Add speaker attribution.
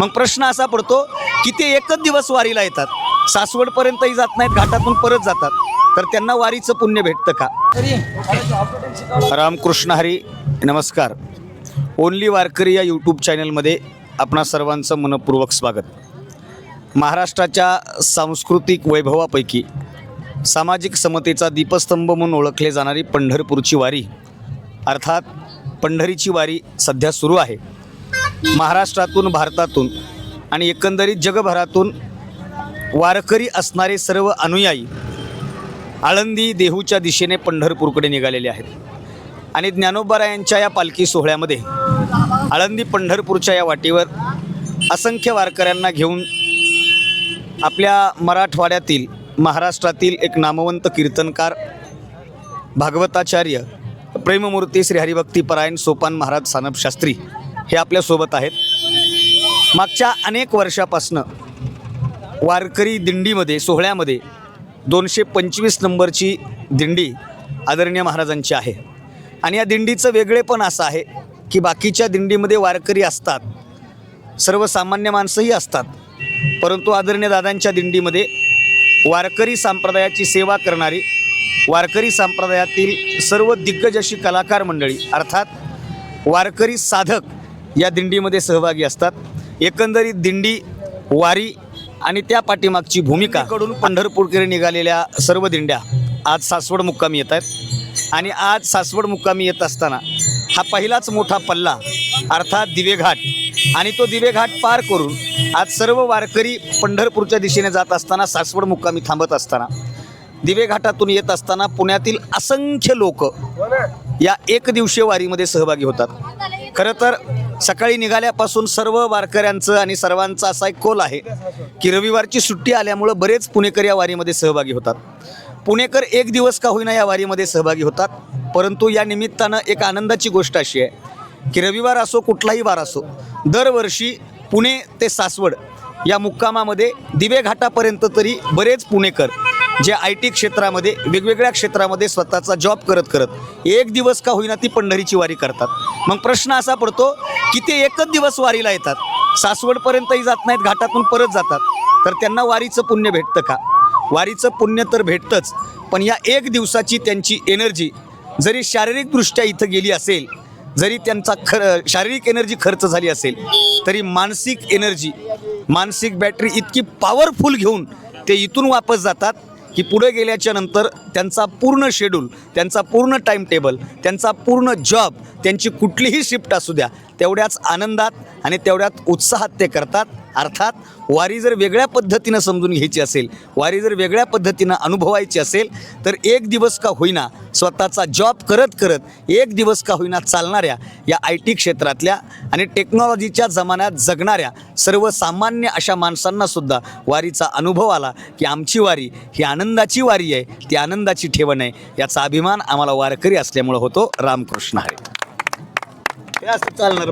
Speaker 1: मग प्रश्न असा पडतो की ते एकच दिवस वारीला येतात. सासवडपर्यंतही जात नाहीत घाटातून परत जातात. तर त्यांना वारीचं पुण्य भेटतं का? रामकृष्ण हरी नमस्कार. ओनली वारकरी या यूट्यूब चॅनलमध्ये आपणा सर्वांचं मनपूर्वक स्वागत. महाराष्ट्राच्या सांस्कृतिक वैभवापैकी सामाजिक समतेचा दीपस्तंभ म्हणून ओळखले जाणारी पंढरपूरची वारी अर्थात पंढरीची वारी सध्या सुरू आहे. महाराष्ट्रातून भारतातून आणि एकंदरीत जगभरातून वारकरी असणारे सर्व अनुयायी आळंदी देहूच्या दिशेने पंढरपूरकडे निघालेले आहेत. आणि ज्ञानोबारायांच्या या पालखी सोहळ्यामध्ये आळंदी पंढरपूरच्या या वाटेवर असंख्य वारकऱ्यांना घेऊन आपल्या मराठवाड्यातील महाराष्ट्रातील एक नामवंत कीर्तनकार भागवताचार्य प्रेममूर्ती श्री हरिभक्तीपरायण सोपान महाराज सानप शास्त्री हे आपल्यासोबत आहेत. मागच्या अनेक वर्षापासनं वारकरी दिंडीमध्ये सोहळ्यामध्ये दोनशे पंचवीस नंबरची दिंडी आदरणीय महाराजांची आहे. आणि या दिंडीचं वेगळेपण असं आहे की बाकीच्या दिंडीमध्ये वारकरी असतात. सर्वसामान्य माणसंही असतात. परंतु आदरणीय दादांच्या दिंडीमध्ये वारकरी संप्रदायाची सेवा करणारी वारकरी संप्रदायातील सर्व दिग्गज अशी कलाकार मंडळी अर्थात वारकरी साधक या दिंडीमध्ये सहभागी असतात. एकंदरीत दिंडी वारी आणि त्या पाठीमागची भूमिका कडून पंढरपूरकडे निघालेल्या सर्व दिंड्या आज सासवड मुक्कामी येत आहेत. आणि आज सासवड मुक्कामी येत असताना हा पहिलाच मोठा पल्ला अर्थात दिवेघाट आणि तो दिवेघाट पार करून आज सर्व वारकरी पंढरपूरच्या दिशेने जात असताना सासवड मुक्कामी थांबत असताना दिवेघाटातून येत असताना पुण्यातील असंख्य लोक या एक दिवसीय वारीमध्ये सहभागी होतात. खरं तर सकाळी निघाल्यापासून सर्व वारकऱ्यांचं आणि सर्वांचा असा एक कोल आहे की रविवारची सुट्टी आल्यामुळं बरेच पुणेकर या वारीमध्ये सहभागी होतात. पुणेकर एक दिवस का होईना या वारीमध्ये सहभागी होतात परंतु या निमित्तानं एक आनंदाची गोष्ट अशी आहे की रविवार असो कुठलाही वार असो दरवर्षी पुणे ते सासवड या मुक्कामामध्ये दिवे घाटापर्यंत तरी बरेच पुणेकर जे आय टी क्षेत्रामध्ये वेगवेगळ्या क्षेत्रामध्ये स्वतःचा जॉब करत करत एक दिवस का होईना ती पंढरीची वारी करतात. मग प्रश्न असा पडतो की ते एकच दिवस वारीला येतात? सासवडपर्यंतही जात नाहीत घाटातून परत जातात. तर त्यांना वारीचं पुण्य भेटतं का? वारीचं पुण्य तर भेटतंच पण या एक दिवसाची त्यांची एनर्जी जरी शारीरिकदृष्ट्या इथं गेली असेल जरी त्यांचा खर शारीरिक एनर्जी खर्च झाली असेल तरी मानसिक एनर्जी मानसिक बॅटरी इतकी पॉवरफुल घेऊन ते इथून वापस जातात की पुढे गेल्याच्यानंतर त्यांचा पूर्ण शेड्यूल त्यांचा पूर्ण टाईम टेबल त्यांचा पूर्ण जॉब त्यांची कुठलीही शिफ्ट असू द्या तेवढ्याच आनंदात आणि तेवढ्यात उत्साहात ते करतात. अर्थात वारी जर वेगळ्या पद्धतीनं समजून घ्यायची असेल वारी जर वेगळ्या पद्धतीनं अनुभवायची असेल तर एक दिवस का होईना स्वतःचा जॉब करत करत एक दिवस का होईना चालणाऱ्या या आय टी क्षेत्रातल्या आणि टेक्नॉलॉजीच्या जमान्यात जगणाऱ्या सर्वसामान्य अशा माणसांनासुद्धा वारीचा अनुभव आला की आमची वारी ही आनंदाची वारी आहे ती आनंदाची ठेवण आहे. याचा अभिमान आम्हाला वारकरी असल्यामुळं होतो. रामकृष्ण हरे. हे असं चालणार